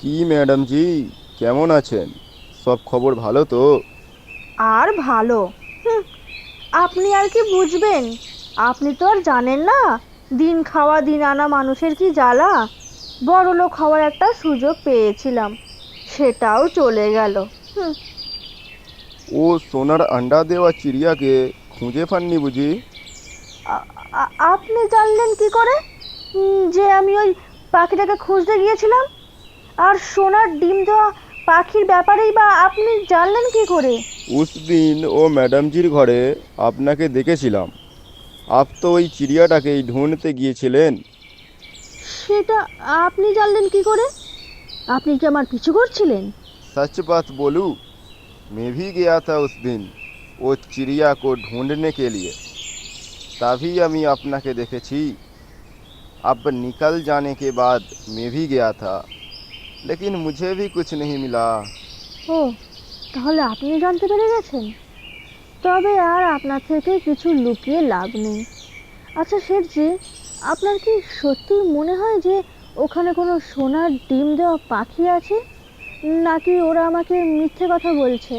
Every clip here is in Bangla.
কি ম্যাডাম জি? কেমন আছেন? সব খবর ভালো তো? আর ভালো। হুঁ, আপনি আর কি বুঝবেন? আপনি তো আর জানেন না দিন খাওয়া দিন আনা মানুষের কি জ্বালা? বড় লোক হওয়ার একটা সুযোগ পেয়েছিলাম সেটাও চলে গেল। হুঁ, ও সোনার আন্ডা দেওয়া চিড়িয়াকে খুঁজে পাননি বুঝি? আ- আ- আপনি জানলেন কি করে? উম, যে আমি ওই পাখিটাকে খুঁজতে গিয়েছিলাম? আর সোনার ডিম দেওয়া পাখির ব্যাপারেই বা আপনি জানলেন কি করে উস দিন ও ম্যাডামজির ঘরে আপনাকে দেখেছিলাম আপ তো ওই চিড়িয়াটাকেই ঢুঁড়তে গিয়েছিলেন সেটা আপনি জানলেন কি করে আপনি কি আমার পিছু করছিলেন सच बात बोलूं मैं भी गया था उस दिन वो चिड़िया को ढूंढने के लिए तभी আমি আপনাকে দেখেছি अब निकल जाने के बाद मैं भी गया था লেকিন মুঝে ভি কুছ নেহি মিলা ও তাহলে আপনি জানতে পেরে গেছেন? তবে আর আপনার থেকে কিছু লুকিয়ে লাভ নেই। আচ্ছা শেঠজি আপনার কি সত্যি মনে হয় যে ওখানে কোনো সোনার ডিম দেওয়া পাখি আছে? নাকি ওরা আমাকে মিথ্যে কথা বলছে?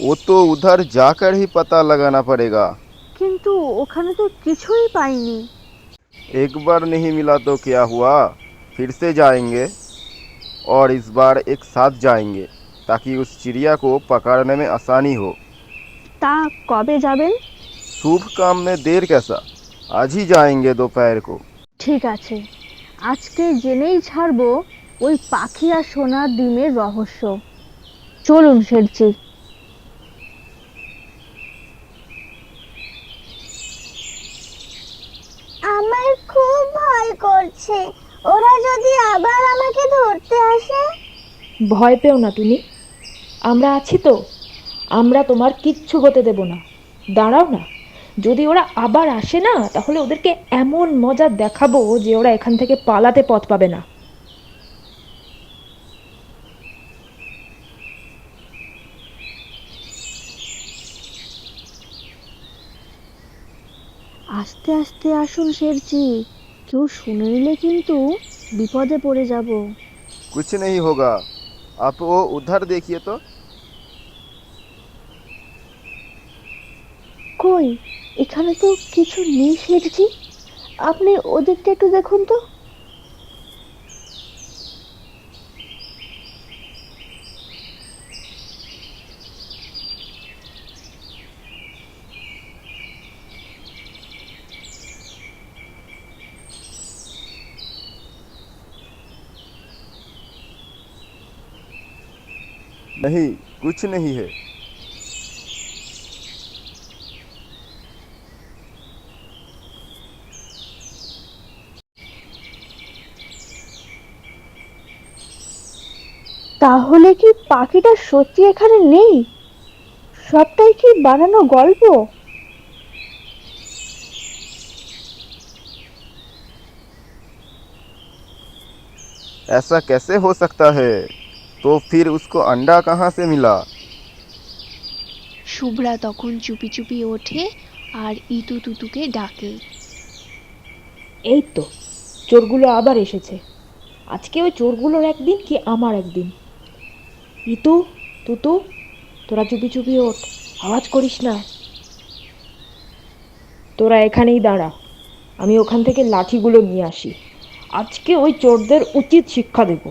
ও তো উধার যাকার হি পাতা লাগানা পড়েগা কিন্তু ওখানে তো কিছুই পাইনি। একবার নেহি মিলা তো কিয়া হুয়া ফিরসে যায়েঙ্গে। और इस बार एक साथ जाएंगे ताकि उस चिड़िया को पकड़ने में आसानी हो তা কবে যাবেন शुभ काम में देर कैसा आज ही जाएंगे दोपहर को ঠিক আছে আজকে জেনেই ছাড়বো ওই পাখি আর সোনার ডিমের রহস্য চলুন শেঠজি আমার খুব ভয় করছে ওরা যদি আবার আমাকে ধরতে আসে? ভয় পেও না তুমি আমরা আছি তো। আমরা তোমার কিচ্ছু হতে দেব না। দাঁড়াও না। যদি ওরা আবার আসে না তাহলে ওদেরকে এমন মজা দেখাবো যে ওরা এখান থেকে পালাতে পথ পাবে না। আস্তে আস্তে আসুন শেঠজি কেউ শুনে নিলে কিন্তু বিপদে পড়ে যাব कुछ नहीं होगा आप वो उधर देखिए तो কই এখানে তো কিছু নেই শেঠজি আপনি ওদিকটা একটু দেখুন তো नहीं कुछ नहीं है তাহলে কি পাখিটা সত্যি এখানে নেই সবটাই কি বানানো গল্প ऐसा कैसे हो सकता है তো ফির উসকো আন্ডা কাহা সে মিলা শুভ্রা তখন চুপি চুপি ওঠে আর ইতু তুতুকে ডাকে। এই তো চোরগুলো আবার এসেছে। আজকে ওই চোরগুলোর একদিন কি আমার একদিন? ইতু তুতু তোরা চুপি চুপি ওঠ আওয়াজ করিস না। তোরা এখানেই দাঁড়া আমি ওখান থেকে লাঠিগুলো নিয়ে আসি। আজকে ওই চোরদের উচিত শিক্ষা দেবো।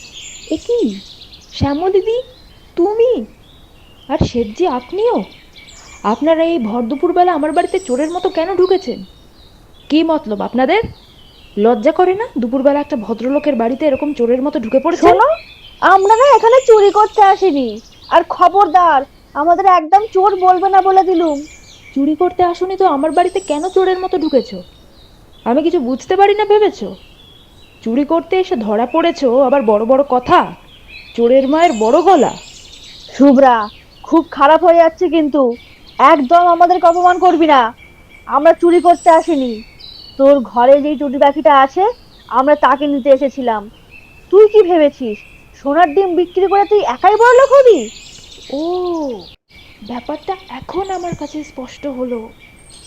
এ কি? শ্যাম দিদি তুমি? আর শেঠজি আপনিও? আপনারা এই ভর দুপুরবেলা আমার বাড়িতে চোরের মতো কেন ঢুকেছেন? কি মতলব আপনাদের? লজ্জা করে না দুপুরবেলা একটা ভদ্রলোকের বাড়িতে এরকম চোরের মতো ঢুকে পড়েছেন? শোনো আমরা না এখানে চুরি করতে আসিনি। আর খবরদার আমাদের একদম চোর বলবে না বলে দিলুম। চুরি করতে আসুনি তো আমার বাড়িতে কেন চোরের মতো ঢুকেছো? আমি কিছু বুঝতে পারি না ভেবেছো? চুরি করতে এসে ধরা পড়েছো আবার বড় বড় কথা। চোরের মায়ের বড় গলা। শুভ্রা খুব খারাপ হয়ে যাচ্ছে কিন্তু। একদম আমাদেরকে অপমান করবি না। আমরা চুরি করতে আসিনি। তোর ঘরে যেই চুটি পাখিটা আছে আমরা তাকে নিতে এসেছিলাম। তুই কি ভেবেছিস? সোনার ডিম বিক্রি করে তুই একাই বড় লোক হবি? ও ব্যাপারটা এখন আমার কাছে স্পষ্ট হলো।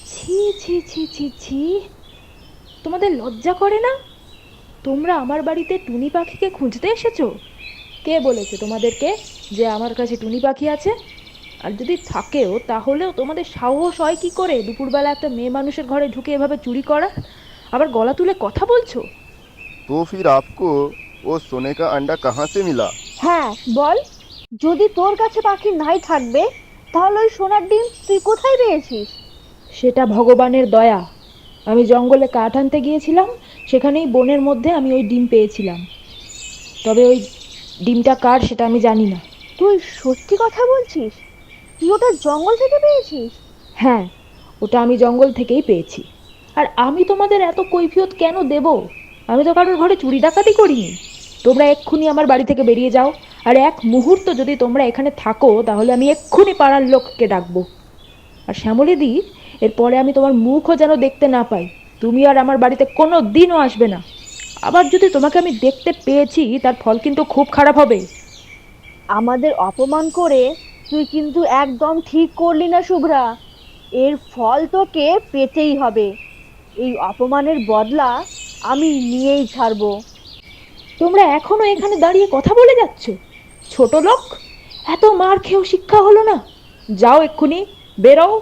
ছি ছি ছি ছি ছি। তোমাদের লজ্জা করে না? তোমরা আমার বাড়িতে টুনি পাখিকে খুঁজতে এসেছ? কে বলেছে তোমাদেরকে যে আমার কাছে টুনি পাখি আছে? আর যদি থাকেও তাহলেও তোমাদের সাহস হয় কি করে দুপুরবেলা একটা মেয়ে মানুষের ঘরে ঢুকে এভাবে চুরি করার আবার গলা তুলে কথা বলছো? তো ফির আপকো ও সোনে কা আন্ডা কাহা সে মিলা? হ্যাঁ বল। যদি তোর কাছে পাখি নাই থাকবে তাহলে ওই সোনার ডিম তুই কোথায় পেয়েছিস? সেটা ভগবানের দয়া। আমি জঙ্গলে কাঠ আনতে গিয়েছিলাম সেখানেই বনের মধ্যে আমি ওই ডিম পেয়েছিলাম। তবে ওই ডিমটা কার সেটা আমি জানি না। তুই সত্যি কথা বলছিস? তুই ওটা জঙ্গল থেকে পেয়েছিস? হ্যাঁ ওটা আমি জঙ্গল থেকেই পেয়েছি। আর আমি তোমাদের এত কৈফিয়ত কেন দেব? আমি তো কারোর ঘরে চুরি ডাকাতি করিনি। তোমরা এক্ষুনি আমার বাড়ি থেকে বেরিয়ে যাও আর এক মুহূর্ত যদি তোমরা এখানে থাকো তাহলে আমি এক্ষুনি পাড়ার লোককে ডাকবো। আর শ্যামলিদি এরপরে আমি তোমার মুখও যেন দেখতে না পাই। তুমি আর আমার বাড়িতে কোনো দিনও আসবে না। আবার যদি তোমাকে আমি দেখতে পেয়েছি তার ফল কিন্তু খুব খারাপ হবে। আমাদের অপমান করে তুই কিন্তু একদম ঠিক করলি না শুভ্রা। এর ফল তোকে পেতেই হবে। এই অপমানের বদলা আমি নিয়েই ছাড়বো। তোমরা এখনও এখানে দাঁড়িয়ে কথা বলে যাচ্ছ? ছোট লোক এত মার খেয়েও শিক্ষা হলো না। যাও এক্ষুনি বেরো।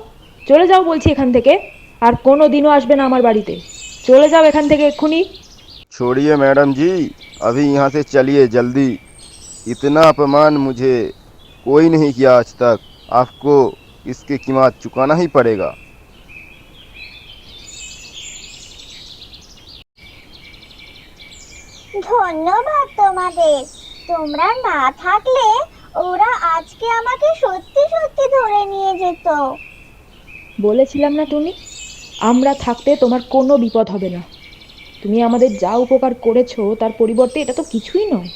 চলে যাও বলছি এখান থেকে। আর কোনো দিনও আসবে না আমার বাড়িতে চলে যাও এখান থেকে এক্ষুনি छोड़िए मैडम जी अभी यहाँ से चलिए जल्दी इतना अपमान मुझे कोई नहीं किया आज तक आपको इसकी कीमत चुकाना ही पड़ेगा ধন্যবাদ তোমাদের তোমরা না থাকলে ওরা আজকে আমাকে সত্যি সত্যি ধরে নিয়ে যেত বলেছিলাম না তুমি আমরা থাকতে তোমার কোনো বিপদ হবে না। তুমি আমাদের যা উপকার করেছ, তার পরিবর্তে এটা তো কিছুই নয়।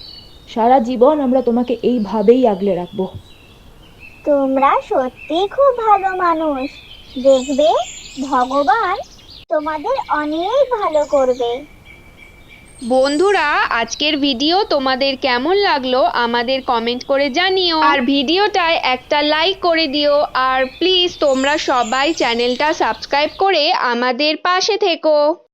সারা জীবন আমরা তোমাকে এইভাবেই আগলে রাখব। তোমরা সত্যি খুব ভালো মানুষ। দেখবে, ভগবান তোমাদের অনেক ভালো করবে। বন্ধুরা, আজকের ভিডিও তোমাদের কেমন লাগল আমাদের কমেন্ট করে জানিও। আর ভিডিওটায় একটা লাইক করে দিও। আর প্লিজ তোমরা সবাই চ্যানেলটা সাবস্ক্রাইব করে আমাদের পাশে থেকো।